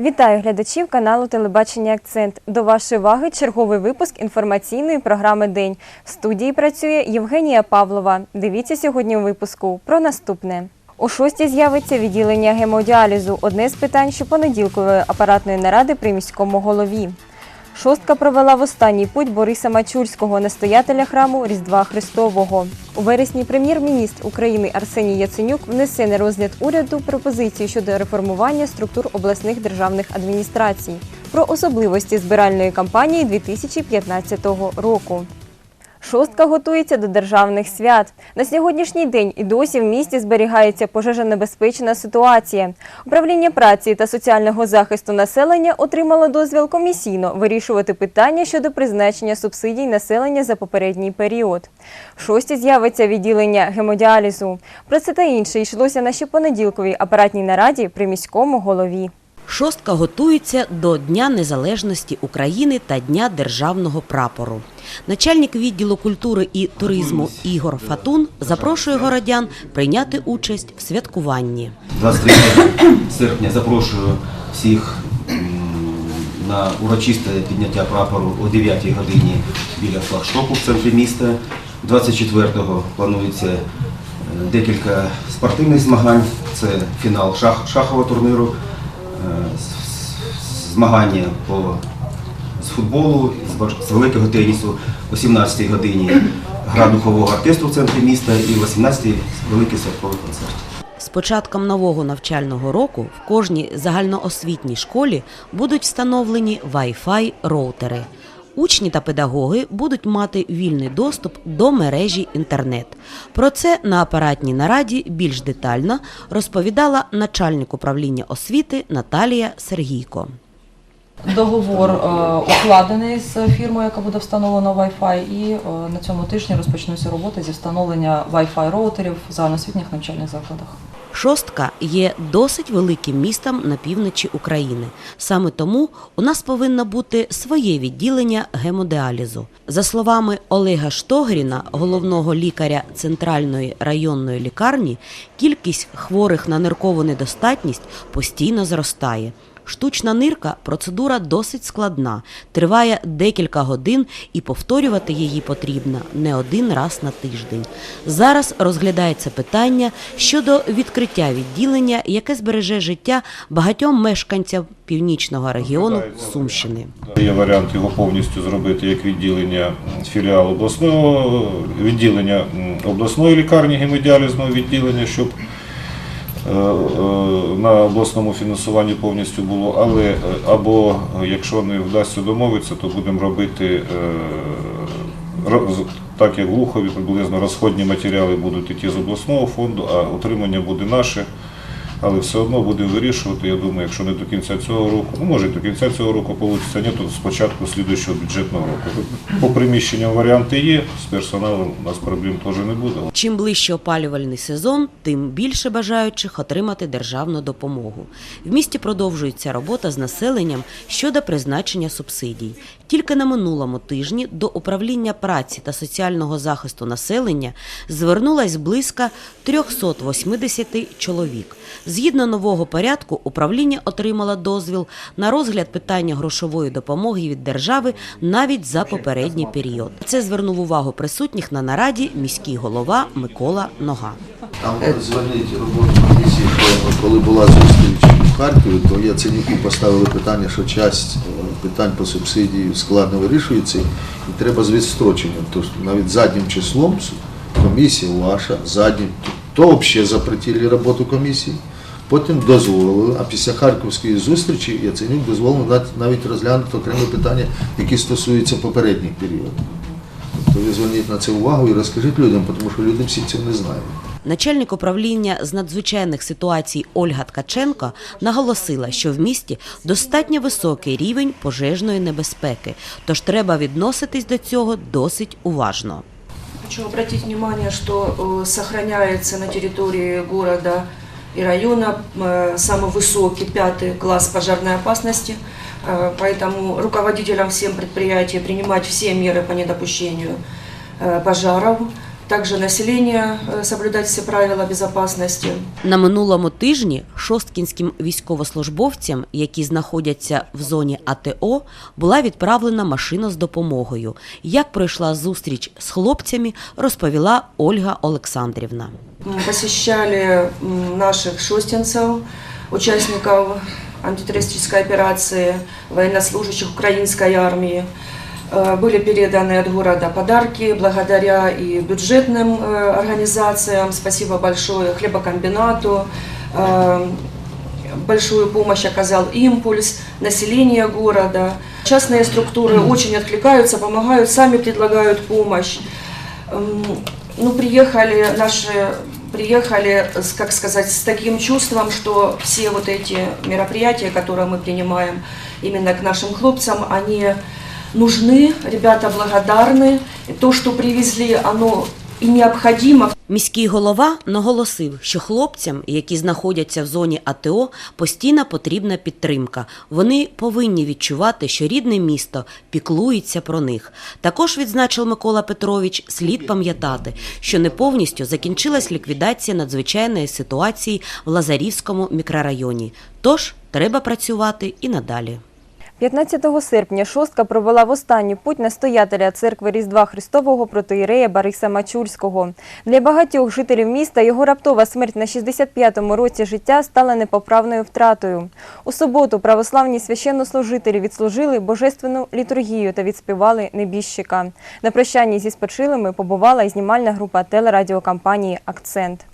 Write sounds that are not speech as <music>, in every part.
Вітаю глядачів каналу Телебачення Акцент. До вашої уваги черговий випуск інформаційної програми День. В студії працює Євгенія Павлова. Дивіться сьогодні у випуску про наступне. О шостій з'явиться відділення гемодіалізу. Одне з питань щопонеділкової апаратної наради при міському голові. Шостка провела в останній путь Бориса Мачульського, настоятеля храму Різдва Христового. У вересні прем'єр-міністр України Арсеній Яценюк внесе на розгляд уряду пропозиції щодо реформування структур обласних державних адміністрацій. Про особливості збиральної кампанії 2015 року. Шостка готується до державних свят. На сьогоднішній день і досі в місті зберігається пожежонебезпечна ситуація. Управління праці та соціального захисту населення отримало дозвіл комісійно вирішувати питання щодо призначення субсидій населення за попередній період. В шості з'явиться відділення гемодіалізу. Про це та інше йшлося на щопонеділковій апаратній нараді при міському голові. Шостка готується до Дня Незалежності України та Дня державного прапору. Начальник відділу культури і туризму Ігор Фатун запрошує городян прийняти участь в святкуванні. 23 серпня запрошую всіх на урочисте підняття прапору о 9 годині біля флагштоку в центрі міста. 24-го планується е, декілька спортивних змагань. Це фінал шах, шахового турниру, змагання по, з футболу, з, великого тенісу о 17 годині гра духового оркестру в центрі міста і о 18 великий святковий концерт. З початком нового навчального року в кожній загальноосвітній школі будуть встановлені Wi-Fi роутери. Учні та педагоги будуть мати вільний доступ до мережі інтернет. Про це на апаратній нараді більш детально розповідала начальник управління освіти Наталія Сергійко. Договор е, укладений з фірмою, яка буде встановлена Wi-Fi, і е, на цьому тижні розпочнуться роботи зі встановлення Wi-Fi роутерів в загальноосвітніх навчальних закладах. Шостка є досить великим містом на півночі України. Саме тому у нас повинно бути своє відділення гемодіалізу. За словами Олега Штогріна, головного лікаря центральної районної лікарні, кількість хворих на ниркову недостатність постійно зростає. Штучна нирка процедура досить складна, триває декілька годин і повторювати її потрібно не один раз на тиждень. Зараз розглядається питання щодо відкриття відділення, яке збереже життя багатьом мешканцям північного регіону Сумщини. Є варіант його повністю зробити як відділення філіал обласного відділення обласної лікарні гемодіалізного відділення, щоб на обласному фінансуванні повністю було, але е, або е, якщо не вдасться домовитися, то будемо робити е, так як в Лухові, приблизно розходні матеріали будуть йти з обласного фонду, а утримання буде наше. Але все одно будемо вирішувати. Я думаю, якщо не до кінця цього року, ну може до кінця цього року вийде, ні, то спочатку слідуючого бюджетного року. По приміщенням варіанти є, з персоналом у нас проблем теж не буде. Чим ближче опалювальний сезон, тим більше бажаючих отримати державну допомогу. В місті продовжується робота з населенням щодо призначення субсидій. Тільки на минулому тижні до управління праці та соціального захисту населення звернулась близько 380 чоловік. Згідно нового порядку, управління отримало дозвіл на розгляд питання грошової допомоги від держави навіть за попередній період. Це звернув увагу присутніх на нараді міський голова Микола Нога. Там дзвонить роботу комісії, коли була зустріч у Харкові, то Яценюки поставили питання, що часть е, питань по субсидії складно вирішується і треба з відстроченням. Тож навіть заднім числом комісія ваша, заднім, то взагалі запретили роботу комісії, потім дозволили, а після Харківської зустрічі Яценюк дозволив нав- навіть розглянути окремі питання, які стосуються попередніх періодів. Тобто ви зверніть на це увагу і розкажіть людям, тому що люди всі цього не знають. Начальник управління з надзвичайних ситуацій Ольга Ткаченко наголосила, що в місті достатньо високий рівень пожежної небезпеки, тож треба відноситись до цього досить уважно. Хочу обратить внимание, что э, сохраняется на территории города и района э, самый высокий пятый класс пожарной опасности. Э, Поэтому руководителям всем предприятий принимать все меры по недопущению э, пожаров. также население э, соблюдать все правила безопасности. На минулому тижні шосткінським військовослужбовцям, які знаходяться в зоні АТО, була відправлена машина з допомогою. Як пройшла зустріч з хлопцями, розповіла Ольга Олександрівна. Посещали м, наших шостинцев, участников антитеррористической операции, военнослужащих украинской армии. Э, Были переданы от города подарки благодаря и бюджетным э, организациям. Спасибо большое хлебокомбинату. Э, Большую помощь оказал импульс, население города. Частные структуры очень откликаются, помогают, сами предлагают помощь. М, Ну, приехали наши, приехали, как сказать, с таким чувством, что все вот эти мероприятия, которые мы принимаем именно к нашим хлопцам, они нужны, ребята благодарны. То, что привезли, оно и необходимо. Міський голова наголосив, що хлопцям, які знаходяться в зоні АТО, постійно потрібна підтримка. Вони повинні відчувати, що рідне місто піклується про них. Також відзначив Микола Петрович, слід пам'ятати, що не повністю закінчилась ліквідація надзвичайної ситуації в Лазарівському мікрорайоні. Тож треба працювати і надалі. 15 серпня шостка провела в останню путь настоятеля церкви Різдва Христового протоїрея Бориса Мачульського. Для багатьох жителів міста його раптова смерть на 65-му році життя стала непоправною втратою. У суботу православні священнослужителі відслужили божественну літургію та відспівали небіжчика. На прощанні зі спочилими побувала і знімальна група телерадіокомпанії Акцент.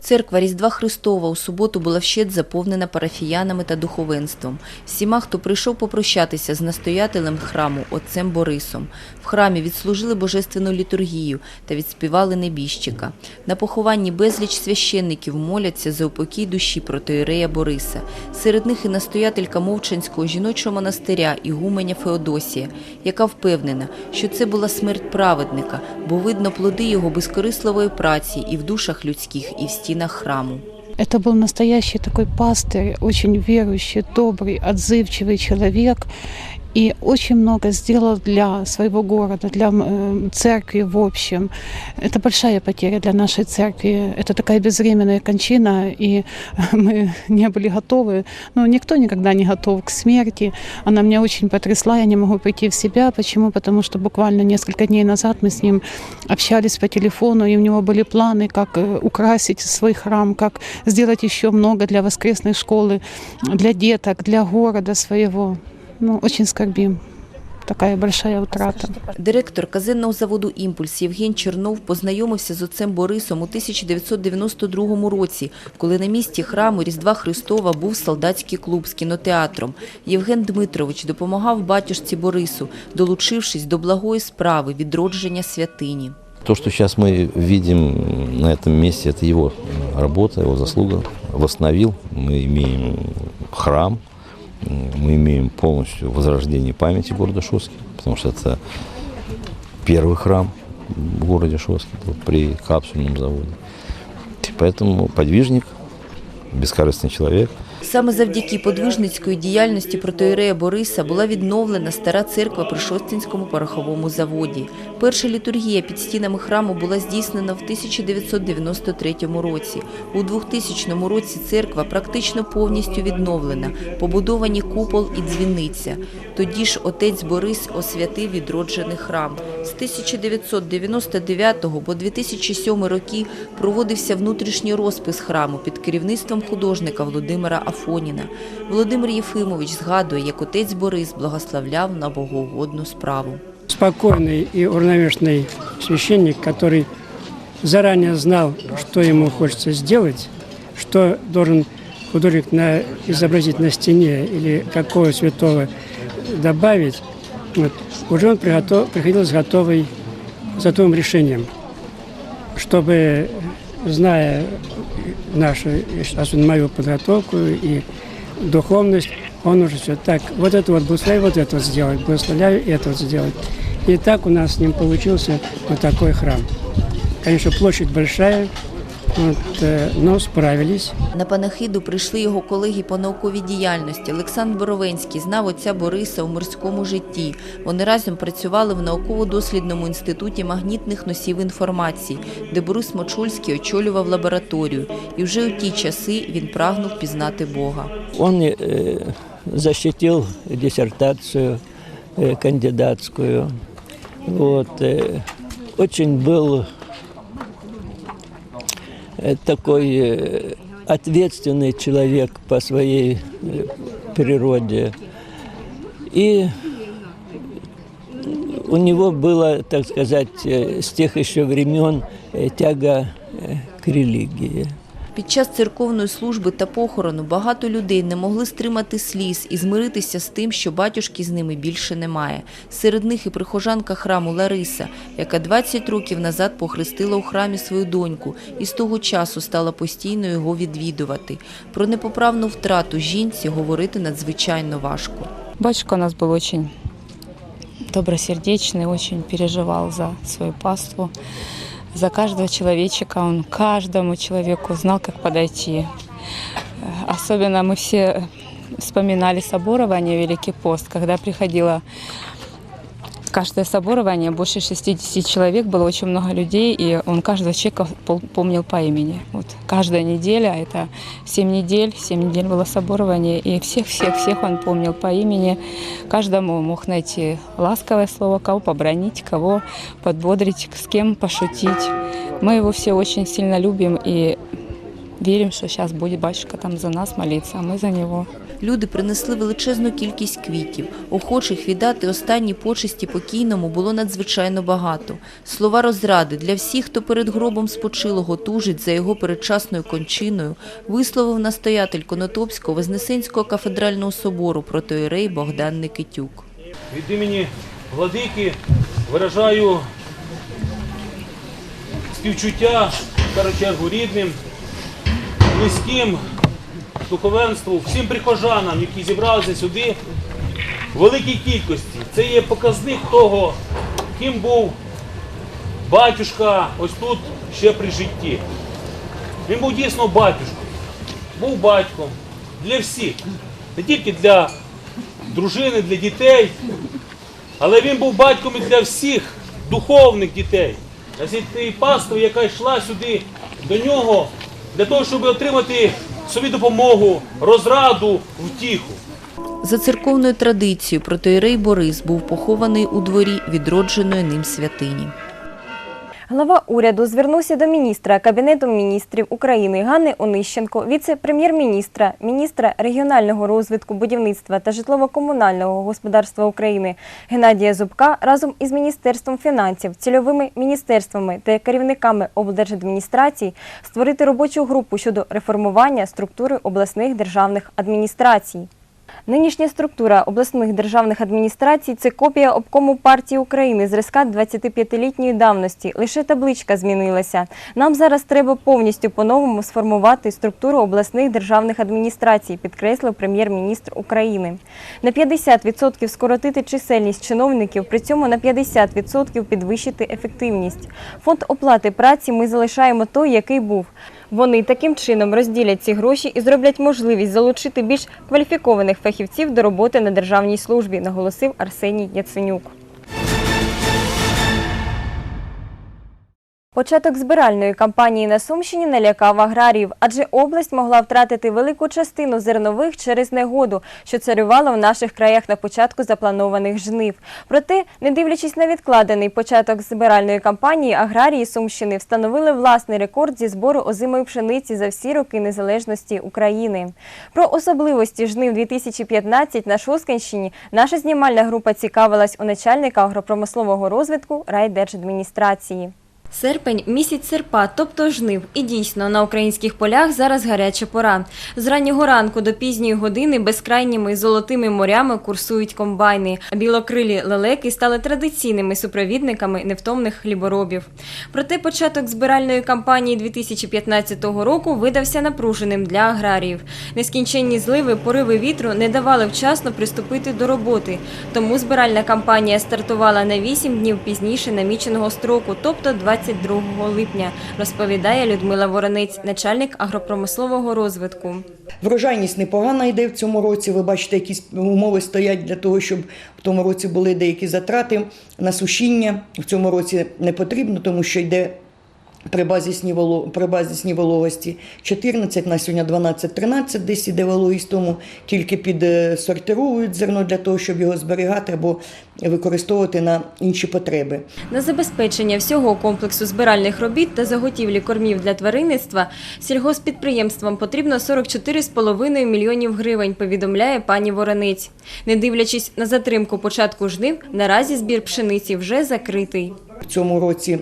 Церква Різдва Христова у суботу була вщет заповнена парафіянами та духовенством. Всіма, хто прийшов попрощатися з настоятелем храму отцем Борисом В храмі відслужили божественну літургію та відспівали небіжчика. На похованні безліч священників моляться за упокій душі протоірея Бориса. Серед них і настоятелька Мовчанського жіночого монастиря Ігуменя Феодосія, яка впевнена, що це була смерть праведника, бо видно плоди його безкорисливої праці і в душах людських, і в стінах храму. Это был настоящий такой пастырь, очень верующий, добрый, отзывчивый человек. И очень много сделал для своего города, для э, церкви в общем. Это большая потеря для нашей церкви. Это такая безвременная кончина, и <laughs> мы не были готовы. Ну, никто никогда не готов к смерти. Она меня очень потрясла, я не могу прийти в себя. Почему? Потому что буквально несколько дней назад мы с ним общались по телефону, и у него были планы, как э, украсить свой храм, как сделать еще много для воскресной школы, для деток, для города своего. Ну, очень скорбим. Такая большая утрата. Директор казенного заводу Імпульс Євген Чернов познайомився з отцем Борисом у 1992 році, коли на місці храму Різдва Христова був солдатський клуб з кінотеатром. Євген Дмитрович допомагав батюшці Борису, долучившись до благої справи відродження святині. То, что сейчас мы видим на этом месте, это его работа, его заслуга. Восстановил, мы имеем храм, мы имеем полностью возрождение памяти города Шостки, потому что это первый храм в городе Шостке был при капсульном заводе. Поэтому подвижник, бескорыстный человек – Саме завдяки подвижницької діяльності протоірея Бориса була відновлена стара церква при Шостинському пороховому заводі. Перша літургія під стінами храму була здійснена в 1993 році. У 2000 році церква практично повністю відновлена, побудовані купол і дзвіниця. Тоді ж отець Борис освятив відроджений храм. З 1999 по 2007 роки проводився внутрішній розпис храму під керівництвом художника Володимира Афоніна. Володимир Єфимович згадує, як отець Борис благословляв на богоугодну справу. спокойный и уравновешенный священник, который заранее знал, что ему хочется сделать, что должен художник на, изобразить на стене или какого святого добавить, вот, уже он приготов, приходил с, готовой, с готовым решением, чтобы, зная нашу, особенно мою подготовку и духовность, он уже все так, вот это вот благословляю, вот это вот сделать, благословляю это вот сделать. И так у нас с ним получился вот такой храм. Конечно, площадь большая, Вот, э, но справились. На панахиду прийшли його колеги по науковій діяльності. Олександр Боровенський знав отця Бориса у морському житті. Вони разом працювали в науково-дослідному інституті магнітних носів інформації, де Борис Мочульський очолював лабораторію. І вже у ті часи він прагнув пізнати Бога. Он э, защитил диссертацию э, кандидатскую. Вот, э, очень был э, такой э, ответственный человек по своей э, природе. И у него было, так сказать, э, с тех еще времен э, тяга э, к религии. Під час церковної служби та похорону багато людей не могли стримати сліз і змиритися з тим, що батюшки з ними більше немає. Серед них і прихожанка храму Лариса, яка 20 років назад похрестила у храмі свою доньку і з того часу стала постійно його відвідувати. Про непоправну втрату жінці говорити надзвичайно важко. Батюшка у нас был очень добросердечный, очень переживал за свою паству, за каждого человечка. Он каждому человеку знал, как подойти. Особенно мы все вспоминали Соборова, а не Великий пост, когда приходило каждое соборование, больше 60 человек, было очень много людей, и он каждого человека пол- помнил по имени. Вот каждая неделя, это 7 недель, 7 недель было соборование, и всех-всех-всех он помнил по имени. Каждому мог найти ласковое слово, кого побронить, кого подбодрить, с кем пошутить. Мы его все очень сильно любим и верим, что сейчас будет батюшка там за нас молиться, а мы за него. Люди принесли величезну кількість квітів. Охочих віддати останні почесті покійному було надзвичайно багато. Слова розради для всіх, хто перед гробом спочилого тужить за його передчасною кончиною, висловив настоятель Конотопського Вознесенського кафедрального собору протоїрей Богдан Никитюк. Від імені владики виражаю співчуття в першу чергу рідним, близьким духовенству, всім прихожанам, які зібралися сюди в великій кількості. Це є показник того, ким був батюшка ось тут ще при житті. Він був дійсно батюшкою, був батьком для всіх, не тільки для дружини, для дітей, але він був батьком і для всіх духовних дітей, для цієї пастви, яка йшла сюди до нього для того, щоб отримати собі допомогу, розраду, втіху. За церковною традицією протоїрей Борис був похований у дворі відродженої ним святині. Глава уряду звернувся до міністра Кабінету міністрів України Ганни Онищенко, віце-прем'єр-міністра, міністра регіонального розвитку, будівництва та житлово-комунального господарства України Геннадія Зубка разом із Міністерством фінансів, цільовими міністерствами та керівниками облдержадміністрацій створити робочу групу щодо реформування структури обласних державних адміністрацій. Нинішня структура обласних державних адміністрацій це копія обкому партії України зразка 25-літньої давності. Лише табличка змінилася. Нам зараз треба повністю по-новому сформувати структуру обласних державних адміністрацій, підкреслив прем'єр-міністр України. На 50% скоротити чисельність чиновників, при цьому на 50% підвищити ефективність. Фонд оплати праці ми залишаємо той, який був. Вони таким чином розділять ці гроші і зроблять можливість залучити більш кваліфікованих фахівців до роботи на державній службі, наголосив Арсеній Яценюк. Початок збиральної кампанії на Сумщині налякав аграріїв, адже область могла втратити велику частину зернових через негоду, що царювала в наших краях на початку запланованих жнив. Проте, не дивлячись на відкладений початок збиральної кампанії, аграрії Сумщини встановили власний рекорд зі збору озимої пшениці за всі роки незалежності України. Про особливості жнив 2015 на Шоскінщині наша знімальна група цікавилась у начальника агропромислового розвитку райдержадміністрації. Серпень місяць серпа, тобто жнив. І дійсно на українських полях зараз гаряча пора. З раннього ранку до пізньої години безкрайніми золотими морями курсують комбайни. Білокрилі лелеки стали традиційними супровідниками невтомних хліборобів. Проте початок збиральної кампанії 2015 року видався напруженим для аграріїв. Нескінченні зливи, пориви вітру не давали вчасно приступити до роботи. Тому збиральна кампанія стартувала на 8 днів пізніше наміченого строку, тобто 20 22 липня, розповідає Людмила Воронець, начальник агропромислового розвитку. Врожайність непогана йде в цьому році. Ви бачите, якісь умови стоять для того, щоб в тому році були деякі затрати на сушіння. В цьому році не потрібно, тому що йде прибазісні, воло... прибазісні вологості 14, на сьогодні 12-13 десь іде вологість, тому тільки підсортировують зерно для того, щоб його зберігати або використовувати на інші потреби. На забезпечення всього комплексу збиральних робіт та заготівлі кормів для тваринництва сільгоспідприємствам потрібно 44,5 мільйонів гривень, повідомляє пані Воронець. Не дивлячись на затримку початку жнив, наразі збір пшениці вже закритий. В цьому році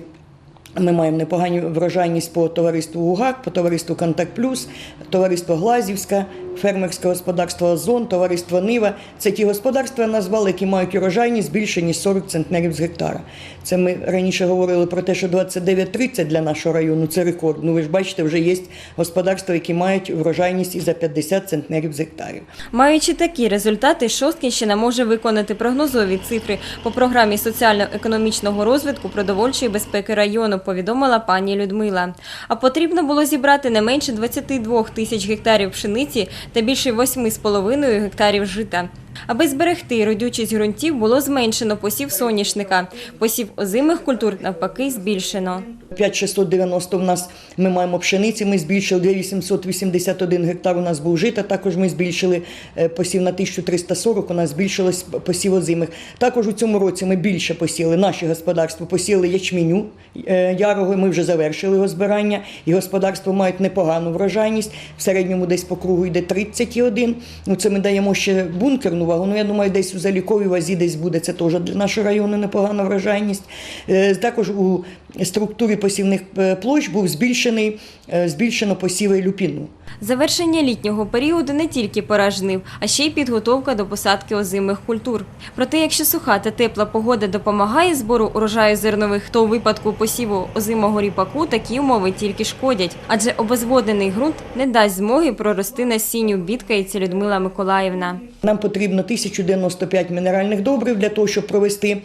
ми маємо непогану врожайність по товариству УГАК, по товариству Контакт Плюс, товариство Глазівська, фермерське господарство Озон, товариство Нива. Це ті господарства назвали, які мають урожайність більше ніж 40 центнерів з гектара. Це ми раніше говорили про те, що 29-30 для нашого району це рекорд. Ну ви ж бачите, вже є господарства, які мають врожайність і за 50 центнерів з гектарів. Маючи такі результати, Шосткінщина може виконати прогнозові цифри по програмі соціально-економічного розвитку продовольчої безпеки району, повідомила пані Людмила. А потрібно було зібрати не менше 22 тисяч гектарів пшениці та більше 8,5 гектарів жита. Аби зберегти родючість ґрунтів, було зменшено посів соняшника. Посів озимих культур навпаки збільшено. 5690 в нас ми маємо пшениці, ми збільшили 2881 гектар у нас був жита, також ми збільшили е, посів на 1340, у нас збільшилось посів озимих. Також у цьому році ми більше посіли, наші господарства посіли ячменю е, ярого, ми вже завершили його збирання, і господарства мають непогану врожайність, в середньому десь по кругу йде 31. Ну, це ми даємо ще бункерну вагу, ну я думаю, десь у заліковій вазі десь буде, це теж для нашого району непогана врожайність. Е, Також у структурі посівних е, площ був збільшений, е, збільшено посіви люпіну. Завершення літнього періоду не тільки пора жнив, а ще й підготовка до посадки озимих культур. Проте, якщо суха та тепла погода допомагає збору урожаю зернових, то у випадку посіву озимого ріпаку такі умови тільки шкодять, адже обезводнений ґрунт не дасть змоги прорости насінню, бідкається Людмила Миколаївна. Нам потрібно 1095 мінеральних добрив для того, щоб провести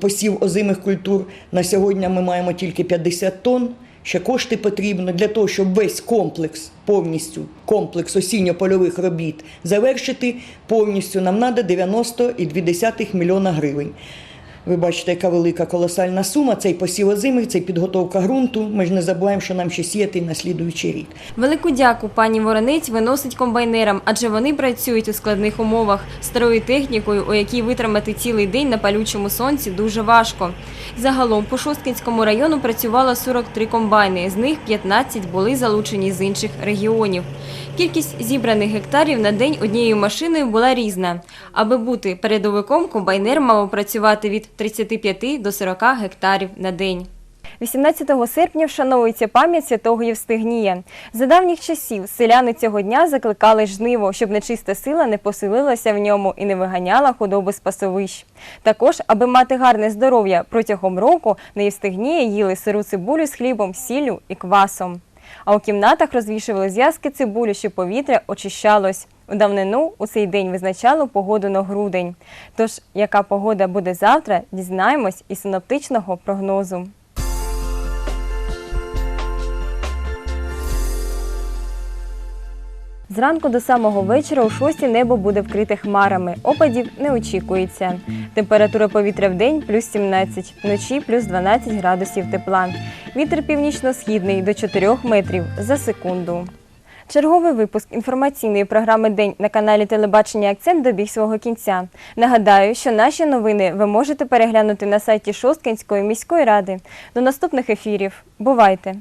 посів озимих культур. На сьогодні ми маємо тільки 50 тонн. Ще кошти потрібно для того, щоб весь комплекс, повністю комплекс осінньо-польових робіт завершити повністю. Нам треба 90,2 мільйона гривень. Ви бачите, яка велика колосальна сума. Цей посів озимих, це підготовка ґрунту. Ми ж не забуваємо, що нам ще сіяти на слідуючий рік. Велику дяку пані Воронець виносить комбайнерам, адже вони працюють у складних умовах старою технікою, у якій витримати цілий день на палючому сонці дуже важко. Загалом по Шосткінському району працювало 43 комбайни, з них 15 були залучені з інших регіонів. Кількість зібраних гектарів на день однією машиною була різна. Аби бути передовиком, комбайнер мав працювати від 35 до 40 гектарів на день. 18 серпня вшановується пам'ять святого Євстигнія. За давніх часів селяни цього дня закликали жниво, щоб нечиста сила не поселилася в ньому і не виганяла худоби з пасовищ. Також, аби мати гарне здоров'я протягом року, на Євстигнія їли сиру цибулю з хлібом, сіллю і квасом. А у кімнатах розвішували зв'язки цибулі, щоб повітря очищалось. У давнину у цей день визначало погоду на грудень. Тож, яка погода буде завтра, дізнаємось із синоптичного прогнозу. Зранку до самого вечора у шості небо буде вкрите хмарами. Опадів не очікується. Температура повітря в день плюс 17, вночі плюс 12 градусів тепла. Вітер північно-східний до 4 метрів за секунду. Черговий випуск інформаційної програми День на каналі Телебачення Акцент добіг свого кінця. Нагадаю, що наші новини ви можете переглянути на сайті Шосткинської міської ради. До наступних ефірів. Бувайте!